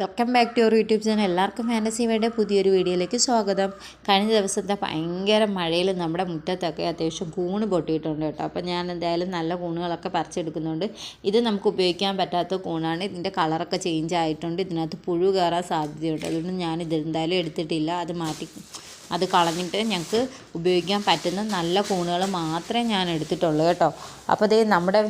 Welcome back to your YouTube channel. എല്ലാവർക്കും ഫാന്റസിയുടെ പുതിയൊരു വീഡിയോയിലേക്ക് സ്വാഗതം. കഴിഞ്ഞ ദിവസത്തെ ഭയങ്കര മഴയിൽ നമ്മുടെ മുറ്റത്തൊക്കെ അത്യാവശ്യം കൂണ് പൊട്ടിയിട്ടുണ്ട് കേട്ടോ. അപ്പോൾ ഞാൻ എന്തായാലും നല്ല കൂണുകളൊക്കെ പറിച്ചെടുക്കുന്നുണ്ട്. ഇത് നമുക്ക് ഉപയോഗിക്കാൻ പറ്റാത്ത കൂണാണ്. ഇതിന്റെ കളറൊക്കെ ചേഞ്ച് ആയിട്ടുണ്ട്. ഇതിനകത്ത് പുഴു കയറാൻ സാധ്യതയുണ്ട്. അതുകൊണ്ട് ഞാൻ ഇത് എന്തായാലും എടുത്തിട്ടില്ല. അത് മാറ്റി അത് കളഞ്ഞിട്ട് ഞങ്ങൾക്ക് ഉപയോഗിക്കാൻ പറ്റുന്ന നല്ല കൂണുകൾ മാത്രമേ ഞാൻ എടുത്തിട്ടുള്ളൂ കേട്ടോ. അപ്പോൾ ഇതേ നമ്മുടെ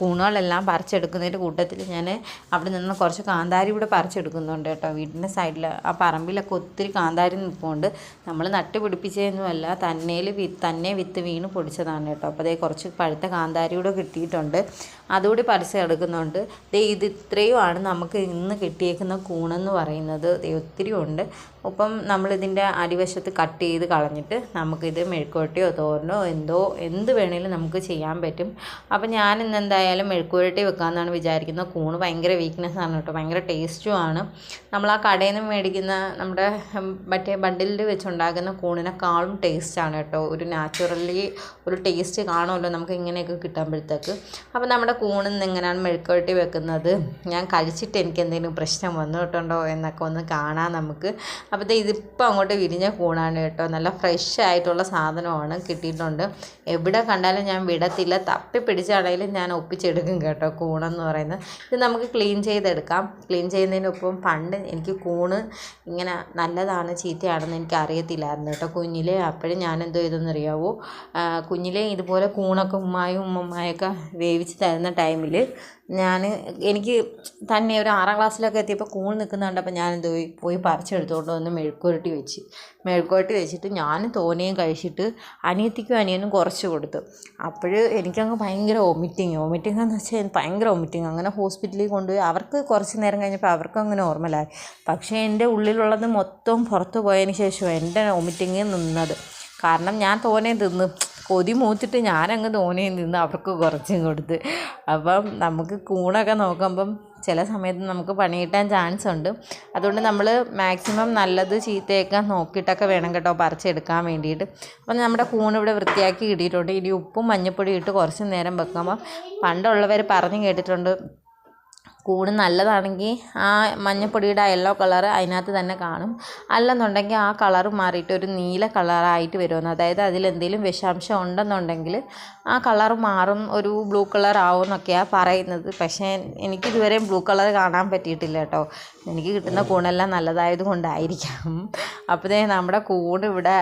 കൂണുകളെല്ലാം പറിച്ചെടുക്കുന്നതിന്റെ കൂട്ടത്തിൽ ഞാൻ അവിടെ നിന്ന് കുറച്ച് കാന്താരി ഇവിടെ പറിച്ചെടുക്കുന്നുണ്ട് കേട്ടോ. വീടിന്റെ സൈഡിൽ ആ പറമ്പിലൊക്കെ ഒത്തിരി കാന്താരി നിൽപ്പുണ്ട്. നമ്മൾ നട്ട് പിടിപ്പിച്ചതൊന്നുമല്ല തന്നേൽ തന്നെ വിത്ത് വീണ് പൊടിച്ചതാണ് കേട്ടോ. അപ്പോൾ അതേ കുറച്ച് പഴുത്ത കാന്താരി കൂടെ കിട്ടിയിട്ടുണ്ട്. അതുകൂടി പറിച്ചെടുക്കുന്നുണ്ട് ദേ ഇത് ഇത്രയുമാണ് നമുക്ക് ഇന്ന് കിട്ടിയേക്കുന്ന കൂണെന്ന് പറയുന്നത്. ഒത്തിരി ഉണ്ട്. അപ്പം നമ്മളിതിന്റെ അടിവശത്ത് കട്ട് ചെയ്ത് കളഞ്ഞിട്ട് നമുക്കിത് മെഴുക്കുവരട്ടിയോ തോരനോ എന്തോ എന്ത് വേണേലും നമുക്ക് ചെയ്യാൻ പറ്റും. അപ്പം ഞാൻ ഇന്ന് എന്തായാലും മെഴുക്കുവരട്ടി വെക്കാമെന്നാണ് വിചാരിക്കുന്നത്. കൂണ് ഭയങ്കര വീക്ക്നെസ് ആണ് കേട്ടോ. ഭയങ്കര ടേസ്റ്റും ആണ്. നമ്മൾ ആ കടയിൽ നിന്ന് മേടിക്കുന്ന നമ്മുടെ മറ്റേ ബണ്ടിലിൽ വെച്ചുണ്ടാക്കുന്ന കൂണിനെക്കാളും ടേസ്റ്റാണ് കേട്ടോ. ഒരു നാച്ചുറലി ഒരു ടേസ്റ്റ് കാണുമല്ലോ നമുക്ക് ഇങ്ങനെയൊക്കെ കിട്ടുമ്പോഴത്തേക്ക്. അപ്പോൾ നമ്മുടെ കൂണിൽ നിന്ന് എങ്ങനെയാണ് മെഴുക്കുവരട്ടി വെക്കുന്നത്? ഞാൻ കഴിച്ചിട്ട് എനിക്ക് എന്തെങ്കിലും പ്രശ്നം വന്നിട്ടുണ്ടോ എന്നൊക്കെ ഒന്ന് കാണാം നമുക്ക്. അപ്പോൾ ദേ ഇതിപ്പോൾ അങ്ങോട്ട് വിരിഞ്ഞ കൂണാണ് കേട്ടോ. നല്ല ഫ്രഷ് ആയിട്ടുള്ള സാധനമാണ് കിട്ടിയിട്ടുണ്ട്. എവിടെ കണ്ടാലും ഞാൻ വിടത്തില്ല. തപ്പി പിടിച്ചാണെങ്കിലും ഞാൻ ഒപ്പിച്ചെടുക്കും കേട്ടോ കൂണെന്ന് പറയുന്നത്. ഇത് നമുക്ക് ക്ലീൻ ചെയ്തെടുക്കാം. ക്ലീൻ ചെയ്യുന്നതിനൊപ്പം പണ്ട് എനിക്ക് കൂണ് ഇങ്ങനെ നല്ലതാണ് ചീത്തയാണെന്ന് എനിക്ക് അറിയത്തില്ലായിരുന്നു കേട്ടോ. കുഞ്ഞിലെ അപ്പോഴും ഞാൻ എന്തോ ഇതെന്നറിയാവോ കുഞ്ഞിലെ ഇതുപോലെ കൂണൊക്കെ ഉമ്മായും ഉമ്മമ്മയൊക്കെ വേവിച്ച് തരുന്ന ടൈമിൽ ഞാൻ എനിക്ക് തന്നെ ഒരു ആറാം ക്ലാസ്സിലൊക്കെ എത്തിയപ്പോൾ കൂൺ നിൽക്കുന്ന കണ്ടപ്പോൾ ഞാൻ എന്തോ പോയി പറിച്ചെടുത്തുകൊണ്ട് മെഴുക്കുവരട്ടി വെച്ച്. മെഴുക്കുരട്ടി വെച്ചിട്ട് ഞാൻ തോനെയും കഴിച്ചിട്ട് അനിയത്തിക്കും അനിയനും കുറച്ച് കൊടുത്തു. അപ്പോൾ എനിക്കങ്ങ് ഭയങ്കര വോമിറ്റിങ് വോമിറ്റിംഗ് എന്ന് വെച്ചാൽ ഭയങ്കര വോമിറ്റിങ് അങ്ങനെ ഹോസ്പിറ്റലിൽ കൊണ്ടുപോയി. അവർക്ക് കുറച്ച് നേരം കഴിഞ്ഞപ്പോൾ അവർക്കും അങ്ങനെ നോർമലായി പക്ഷേ എന്റെ ഉള്ളിലുള്ളത് മൊത്തം പുറത്ത് പോയതിന് ശേഷം എന്റെ വോമിറ്റിങ് നിന്നത്. കാരണം ഞാൻ തോനെ തിന്ന്. കൊതി മൂത്തിട്ട് ഞാനങ്ങ് തോനെയും തിന്ന് അവർക്ക് കുറച്ചും കൊടുത്ത്. അപ്പം നമുക്ക് കൂണൊക്കെ നോക്കുമ്പം ചില സമയത്ത് നമുക്ക് പണി കിട്ടാൻ ചാൻസ് ഉണ്ട്. അതുകൊണ്ട് നമ്മൾ മാക്സിമം നല്ലത് ചീത്തയൊക്കെ നോക്കിയിട്ടൊക്കെ വേണം കേട്ടോ പറിച്ചെടുക്കാൻ വേണ്ടിയിട്ട്. അപ്പം നമ്മുടെ കൂൺ ഇവിടെ വൃത്തിയാക്കി കിട്ടിയിട്ടുണ്ട്. ഇനി ഉപ്പും മഞ്ഞൾപ്പൊടി ഇട്ട് കുറച്ച് നേരം വെക്കുമ്പം പണ്ടുള്ളവർ പറഞ്ഞു കേട്ടിട്ടുണ്ട് കൂട് നല്ലതാണെങ്കിൽ ആ മഞ്ഞപ്പൊടിയുടെ യെല്ലോ കളർ അതിനകത്ത് തന്നെ കാണും. അല്ലെന്നുണ്ടെങ്കിൽ ആ കളർ മാറിയിട്ട് ഒരു നീല കളറായിട്ട് വരുമെന്ന്. അതായത് അതിലെന്തെങ്കിലും വിഷാംശം ഉണ്ടെന്നുണ്ടെങ്കിൽ ആ കളർ മാറും ഒരു ബ്ലൂ കളർ ആവും എന്നൊക്കെയാണ് പറയുന്നത്. പക്ഷേ എനിക്കിതുവരെ ബ്ലൂ കളർ കാണാൻ പറ്റിയിട്ടില്ല കേട്ടോ. എനിക്ക് കിട്ടുന്ന കൂണെല്ലാം നല്ലതായത് കൊണ്ടായിരിക്കാം. അപ്പോഴേ നമ്മുടെ കൂട് ഇവിടെ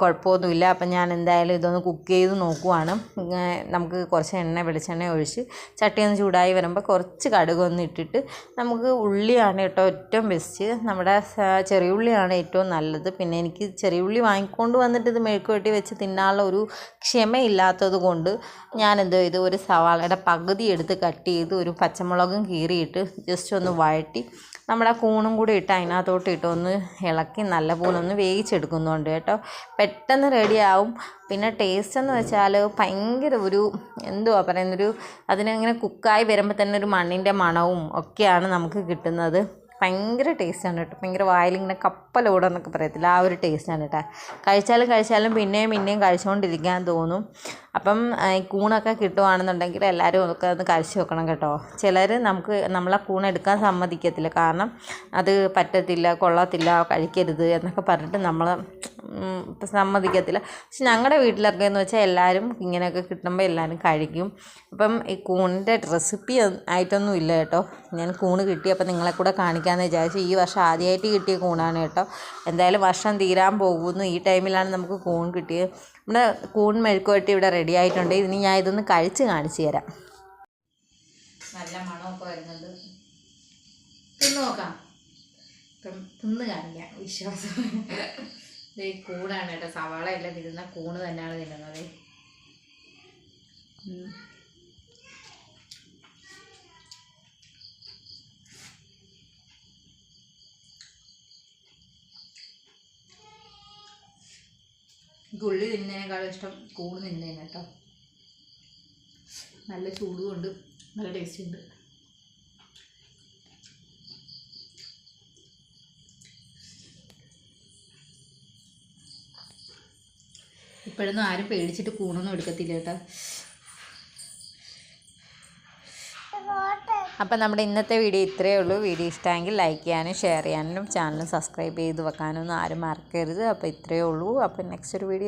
കുഴപ്പമൊന്നുമില്ല. അപ്പം ഞാൻ എന്തായാലും ഇതൊന്ന് കുക്ക് ചെയ്ത് നോക്കുവാണ്. നമുക്ക് കുറച്ച് എണ്ണ വെളിച്ചെണ്ണ ഒഴിച്ച് ചട്ടി ഒന്ന് ചൂടായി വരുമ്പോൾ കുറച്ച് കടുക് ഒന്ന് ഇട്ടിട്ട് നമുക്ക് ഉള്ളിയാണ് കേട്ടോ ഏറ്റവും ബെസ്റ്റ് നമ്മുടെ ചെറിയ ഉള്ളിയാണ് ഏറ്റവും നല്ലത്. പിന്നെ എനിക്ക് ചെറിയ ഉള്ളി വാങ്ങിക്കൊണ്ട് വന്നിട്ട് ഇത് മെഴുക്ക് വെട്ടി വെച്ച് തിന്നാനുള്ള ഒരു ക്ഷമയില്ലാത്തത് കൊണ്ട് ഞാൻ എന്തോ ഇത് ഒരു സവാളയുടെ പകുതി എടുത്ത് കട്ട് ചെയ്ത് ഒരു പച്ചമുളകും കീറിയിട്ട് ജസ്റ്റ് ഒന്ന് വഴറ്റി നമ്മുടെ കൂണും കൂടി ഇട്ട് അതിനകത്തോട്ട് ഇട്ട് ഒന്ന് ഇളക്കി നല്ലപോലെ ഒന്ന് വേവിച്ചെടുക്കുന്നുണ്ട് കേട്ടോ. പെട്ടെന്ന് റെഡിയാവും പിന്നെ ടേസ്റ്റ് എന്ന് വെച്ചാൽ ഭയങ്കര ഒരു എന്തുവാ പറയുന്നൊരു അതിനങ്ങനെ കുക്കായി വരുമ്പോൾ തന്നെ ഒരു മണ്ണിന്റെ മണവും ഒക്കെയാണ് നമുക്ക് കിട്ടുന്നത്. ഭയങ്കര ടേസ്റ്റാണ് കേട്ടോ. ഭയങ്കര വായിലിങ്ങനെ കപ്പലോടെന്നൊക്കെ പറയത്തില്ല? ആ ഒരു ടേസ്റ്റാണ് കേട്ടോ. കഴിച്ചാലും കഴിച്ചാലും പിന്നെയും പിന്നെയും കഴിച്ചുകൊണ്ടിരിക്കാൻ തോന്നും. അപ്പം ഈ കൂണൊക്കെ കിട്ടുവാണെന്നുണ്ടെങ്കിൽ എല്ലാവരും ഒക്കെ ഒന്ന് കഴിച്ചു വെക്കണം കേട്ടോ. ചിലർ നമുക്ക് നമ്മളെ കൂൺ എടുക്കാൻ സമ്മതിക്കത്തില്ല. കാരണം അത് പറ്റത്തില്ല കൊള്ളത്തില്ല കഴിക്കരുത് എന്നൊക്കെ പറഞ്ഞിട്ട് നമ്മൾ സമ്മതിക്കത്തില്ല. പക്ഷെ ഞങ്ങളുടെ വീട്ടിലൊക്കെ എന്ന് വെച്ചാൽ എല്ലാവരും ഇങ്ങനെയൊക്കെ കിട്ടുമ്പോൾ എല്ലാവരും കഴിക്കും. അപ്പം ഈ കൂണിന്റെ റെസിപ്പി ആയിട്ടൊന്നും ഇല്ല കേട്ടോ. ഞാൻ കൂണ് കിട്ടി കിട്ടിയപ്പോൾ നിങ്ങളെ കൂടെ കാണിക്കാമെന്ന് വിചാരിച്ചു ഈ വർഷം ആദ്യമായിട്ട് കിട്ടിയ കൂണാണ് കേട്ടോ. എന്തായാലും വർഷം തീരാൻ പോകുന്നു. ഈ ടൈമിലാണ് നമുക്ക് കൂൺ കിട്ടിയത്. നമ്മുടെ കൂൺ മെഴുക്കുവട്ടി ഇവിടെ റെഡി ആയിട്ടുണ്ട്. ഇനി ഞാൻ ഇതൊന്ന് കഴിച്ച് കാണിച്ചു തരാം. നല്ല മണമൊക്കെ വരുന്നുണ്ട്. തിന്നു നോക്കാം. തിന്ന് കാണിക്കാം. വിശ്വാസം. ദേ കൂടാണ് കേട്ടോ. സവാള അല്ല തിരുന്ന കൂണ് തന്നെയാണ്. എനിക്ക് ഉള്ളി തിന്നതിനേക്കാളും ഇഷ്ടം കൂണ് തിന്നേനെ കേട്ടോ. നല്ല ചൂടുകൊണ്ട് നല്ല ടേസ്റ്റ് ഉണ്ട്. ഇപ്പോഴൊന്നും ആരും പേടിച്ചിട്ട് കൂണൊന്നും എടുക്കത്തില്ല കേട്ടോ. അപ്പം നമ്മുടെ ഇന്നത്തെ വീഡിയോ ഇത്രയേ ഉള്ളൂ. വീഡിയോ ഇഷ്ടമെങ്കിൽ ലൈക്ക് ചെയ്യാനും ഷെയർ ചെയ്യാനും ചാനൽ സബ്സ്ക്രൈബ് ചെയ്ത് വെക്കാനൊന്നും ആരും മറക്കരുത്. അപ്പോൾ ഇത്രയേ ഉള്ളൂ. അപ്പം നെക്സ്റ്റ് ഒരു വീഡിയോ